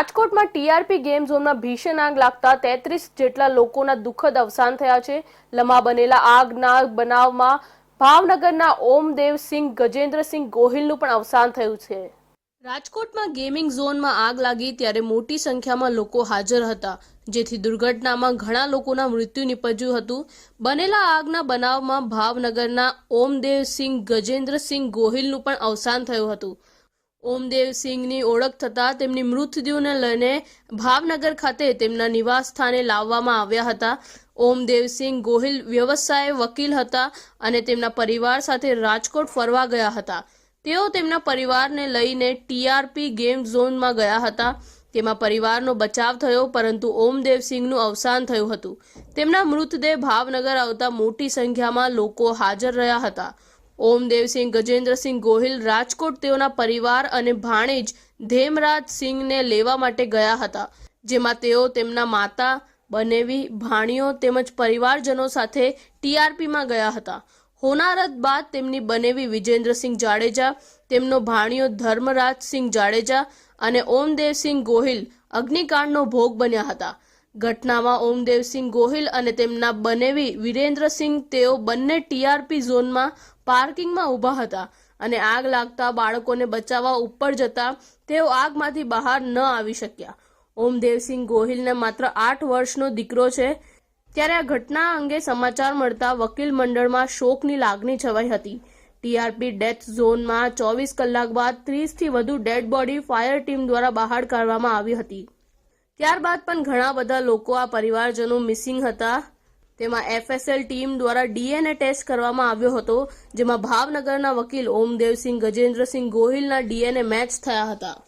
રાજકોટમાં TRP game ઝોનમાં ભીષણ આગ લાગતા તેત્રીસ જેટલા લોકોના દુઃખદ અવસાન થયા છે. લમા બનેલા આગના બનાવમાં ભાવનગરના ઓમદેવસિંહ ગજેન્દ્રસિંહ ગોહિલનું પણ અવસાન થયું છે. રાજકોટમાં ગેમિંગ ઝોનમાં આગ લાગી ત્યારે મોટી સંખ્યામાં લોકો હાજર હતા, જેથી દુર્ઘટનામાં ઘણા લોકોના મૃત્યુ નિપજ્યું હતું. બનેલા આગના બનાવમાં ભાવનગરના ઓમદેવસિંહ ગજેન્દ્રસિંહ ગોહિલનું પણ અવસાન થયું હતું. ઓમદેવસિંહની ઓળખ થતાં તેમની મૃતદેહને લઈને ભાવનગર ખાતે તેમના નિવાસ સ્થાને લાવવામાં આવ્યા હતા. ઓમદેવસિંહ ગોહિલ વ્યવસાય વકીલ હતા અને તેમના પરિવાર સાથે રાજકોટ ફરવા ગયા હતા. તેઓ તેમના પરિવારને લઈને ટીઆરપી ગેમ ઝોનમાં ગયા હતા. તેમાં પરિવારનો બચાવ થયો, પરંતુ ઓમદેવસિંહનું અવસાન થયું હતું. તેમના મૃતદેહ ભાવનગર આવતા મોટી સંખ્યામાં લોકો હાજર રહ્યા હતા. ઓમદેવસિંહ ગજેન્દ્રસિંહ ગોહિલ, રાજકોટ તેઓના પરિવાર અને ભાણેજ ધેમરાજ સિંહને લેવા માટે ગયા હતા, જેમાં તેઓ તેમના માતા, બનેવી, ભાણીઓ તેમજ પરિવારજનો સાથે ટીઆરપીમાં ગયા હતા. હોનારત બાદ તેમની બનેવી વિજેન્દ્રસિંહ જાડેજા, તેમનો ભાણિયો ધર્મરાજસિંહ જાડેજા અને ઓમદેવસિંહ ગોહિલ અગ્નિકાંડનો ભોગ બન્યા હતા. ઘટનામાં ઓમદેવસિંહ ગોહિલ અને તેમના બનેવી વિરેન્દ્રસિંહ તેઓ બંને ટીઆરપી ઝોનમાં પાર્કિંગમાં ઊભા હતા અને આગ લાગતા બાળકોને બચાવવા ઉપર જતા તેઓ આગમાંથી બહાર ન આવી શક્યા. ઓમદેવસિંહ ગોહિલને માત્ર આઠ વર્ષનો દીકરો છે. ત્યારે આ ઘટના અંગે સમાચાર મળતા વકીલ મંડળમાં શોકની લાગણી છવાઈ હતી. ટીઆરપી ડેથ ઝોનમાં ચોવીસ કલાક બાદ ત્રીસથી વધુ ડેડ બોડી ફાયર ટીમ દ્વારા બહાર કાઢવામાં આવી હતી. ત્યારબાદ પણ ઘણા બધા લોકો આ પરિવારજનો મિસિંગ હતા. તેમાં એફએસએલ ટીમ દ્વારા ડીએનએ ટેસ્ટ કરવામાં આવ્યો હતો, જેમાં ભાવનગરના વકીલ ઓમદેવસિંહ, ગજેન્દ્રસિંહ ગોહિલના ડીએનએ મેચ થયા હતા.